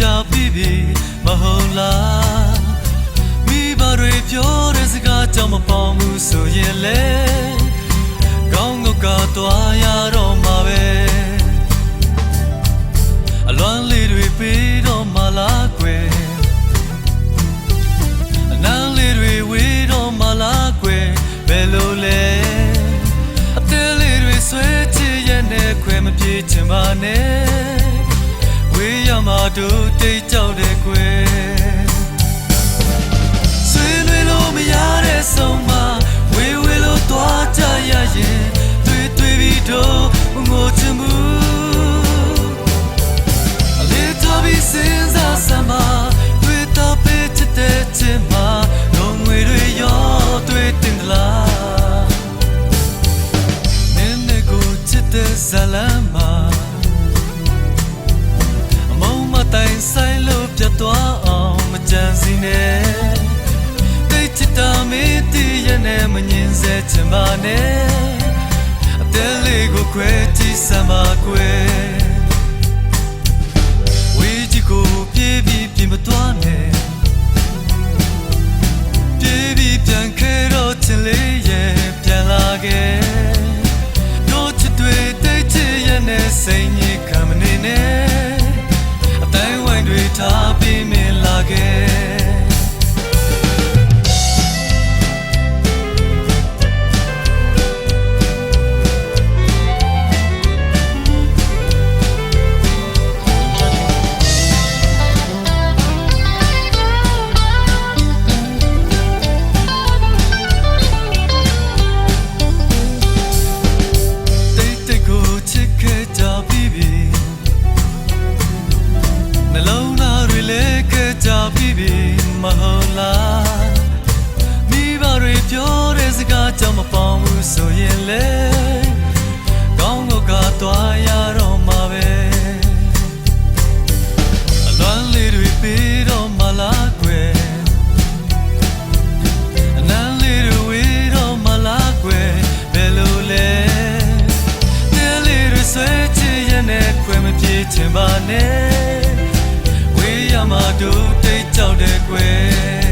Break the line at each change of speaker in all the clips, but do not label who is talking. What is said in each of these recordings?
ကြာပြီပြီမဟုတ်လားမိဘတွေပြောတဲ့စကားကြောင့်မပေါဘူးဆိုရင်လေကောင်းကောက်ကသွားရတော့မှာပဲအလွမ်းလေးတွေပြီးတော့မှလားကွယ်အနမ်းလေးတွေဝေးတော့မှလားကွယ်ဘယ်လိုလဲအသေးလေးတွေဆွဲချစ်ရဲ့နဲ့ခွဲမပြေချင်ပါနဲ့ မှာတို့တိတ်ကြောက်တဲ့ကွယ်ဆွေးနွေးလို့မရတဲ့ဆုံးမဝေးဝေးလို့သွားကြရရင်တွေ့တွေ့ပြီးတော့ငိုချင်မှုအလေးတော်ပြီးစဉ်းစားစမ်းပါတွေ့တော့ပေးချစ်တဲ့ချစ်မှာလုံးငွေတွေရောတွေ့တင်သလားနင်းနဲ့ကိုချစ်တဲ့ဇလမ်းမှာ မတိုင်ဆိုင်လို့ပြတ်သွားအောင်မကြံစီနဲ့တိတ်ချစ်တာမေးတည်ရနဲ့မငင်စေချင်ပါနဲ့အတဲလေးကိုခွဲကြည့်စမ်းပါကွယ်ဝေးကြီးကိုပြေးပြီးပြင်မသွားနဲ့ပြေးပြီးပြန်ခဲတော့ချင်လေးရဲ့ပြန်လာခဲ့တို့ချစ်တွေတိတ်ချစ်ရနဲ့စိတ်ညစ်ခံ ပြောတဲ့စကားကြောင့်မပေါင်းဘူးဆိုရင်လေကောင်းကောက်ကသွားရတော့မှာပဲအလွမ်းလေးတွေပြီးတော့မလားကွယ်အနမ်းလေးတွေဝေးတော့မလားကွယ်ဘယ်လိုလဲတဲလေးတွေဆွဲချင်ရတဲ့ခွဲမပြေချင်ပါနဲ့ဝေးရမှာတို့တိတ်ကြောက်တဲ့ကွယ်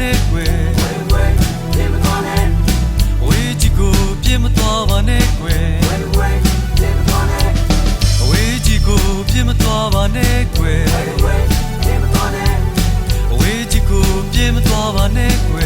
နဲ့ကွယ်ဝေးချီကိုပြင်းမသွားပါနဲ့ကွယ်ဝေးချီကိုပြင်းမသွားပါနဲ့ကွယ်ဝေးချီကိုပြင်းမသွားပါနဲ့ကွယ်